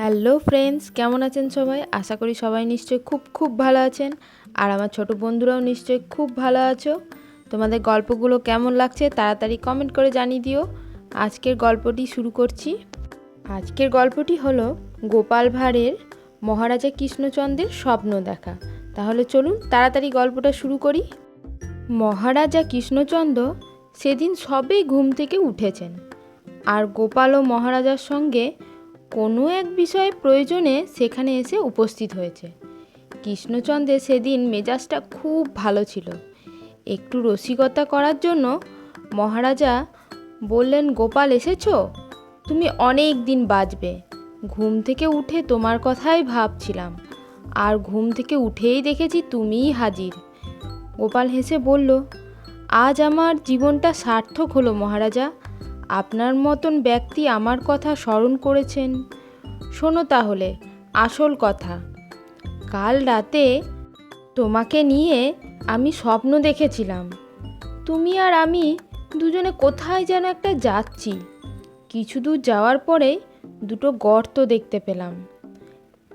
Hello friends কেমন আছেন সবাই? আশা করি সবাই নিশ্চয়ই খুব খুব ভালো আছেন। আর আমার ছোট বন্ধুরাও নিশ্চয়ই খুব ভালো আছো। তোমাদের গল্পগুলো কেমন লাগছে তাড়াতাড়ি কমেন্ট করে জানিয়ে দিও। আজকের গল্পটি শুরু করছি। আজকের গল্পটি হলো গোপাল ভাঁড়ের মহারাজা কৃষ্ণচন্দ্রের স্বপ্ন দেখা। তাহলে চলুন তাড়াতাড়ি গল্পটা শুরু করি। মহারাজা কৃষ্ণচন্দ্র সেদিন সবে ঘুম থেকে উঠেছেন। আর গোপাল ও মহারাজার সঙ্গে কোনো এক বিষয়ে প্রয়োজনে সেখানে এসে উপস্থিত হয়েছে। কৃষ্ণচন্দ্রের সেদিন মেজাজটা খুব ভালো ছিল। একটু রসিকতা করার জন্য মহারাজা বললেন, গোপাল, এসেছ? তুমি অনেক দিন বাঁচবে। ঘুম থেকে উঠে তোমার কথাই ভাবছিলাম। আর ঘুম থেকে উঠেই দেখেছি তুমিই হাজির। গোপাল হেসে বলল, আজ আমার জীবনটা সার্থক হলো মহারাজা। আপনার মতন ব্যক্তি আমার কথা স্মরণ করেছেন। শোনো তাহলে, আসল কথা। কাল রাতে তোমাকে নিয়ে আমি স্বপ্ন দেখেছিলাম। তুমি আর আমি দুজনে কোথায় যেন একটা যাচ্ছি। কিছু দূর যাওয়ার পরে দুটো গর্ত দেখতে পেলাম।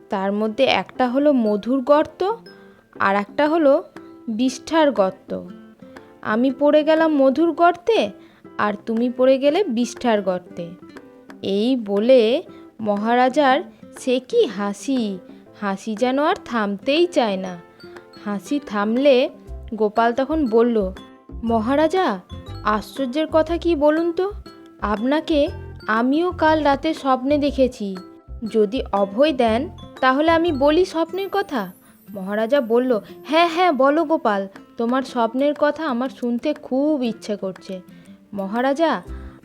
তার মধ্যে একটা হলো মধুর গর্ত, আর একটা হলো বিষ্ঠার গর্ত। আমি পড়ে গেলাম মধুর গর্তে আর তুমি পড়ে গেলে বিষ্ঠার গর্তে। এই বলে মহারাজার সে কি হাসি? হাসি যেন আর থামতেই চায় না। হাসি থামলে গোপাল তখন বলল, মহারাজা, আশ্চর্যের কথা কি বলুন তো? আপনাকে আমিও কাল রাতে স্বপ্নে দেখেছি। যদি অভয় দেন, তাহলে আমি বলি স্বপ্নের কথা? মহারাজা বলল হ্যাঁ হ্যাঁ বলো গোপাল, তোমার স্বপ্নের কথা আমার শুনতে খুব ইচ্ছে করছে। মহারাজা,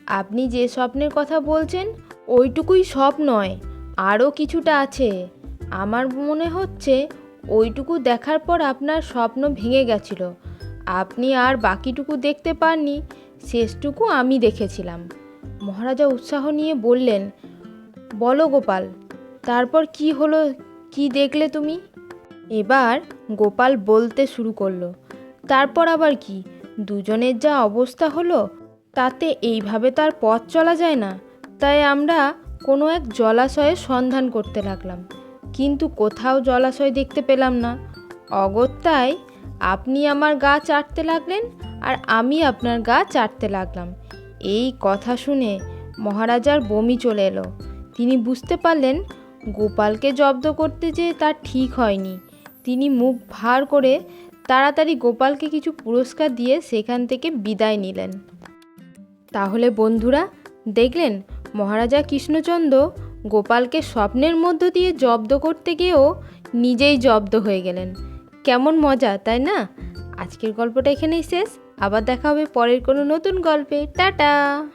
আপনি যে স্বপ্নের কথা বলছেন, ওইটুকুই সব নয়, আরও কিছুটা আছে। আমার মনে হচ্ছে ওইটুকু দেখার পর আপনার স্বপ্ন ভেঙে গেছিল। আপনি আর বাকিটুকু দেখতে পাননি, শেষটুকু আমি দেখেছিলাম। মহারাজা উৎসাহ নিয়ে বললেন, বলো গোপাল, তারপর কি হলো, কি দেখলে তুমি? এবার গোপাল বলতে শুরু করল, তারপর আবার কি? দুজনের যা অবস্থা হলো তাতে এইভাবে তার পথ চলা যায় না। তাই আমরা কোনো এক জলাশয়ের সন্ধান করতে লাগলাম। কিন্তু কোথাও জলাশয় দেখতে পেলাম না। অগত্যায় আপনি আমার গা চাটতে লাগলেন আর আমি আপনার গা চাটতে লাগলাম। এই কথা শুনে মহারাজার বমি চলে এলো। তিনি বুঝতে পারলেন গোপালকে জব্দ করতে যে তার ঠিক হয়নি। তিনি মুখ ভার করে তাড়াতাড়ি গোপালকে কিছু পুরস্কার দিয়ে সেখান থেকে বিদায় নিলেন। তাহলে বন্ধুরা, দেখলেন, মহারাজা কৃষ্ণচন্দ্র গোপালকে স্বপ্নের মধ্য দিয়ে জব্দ করতে গিয়েও নিজেই জব্দ হয়ে গেলেন। কেমন মজা, তাই না? আজকের গল্পটা এখানেই শেষ। আবার দেখা হবে পরের কোনো নতুন গল্পে। টাটা!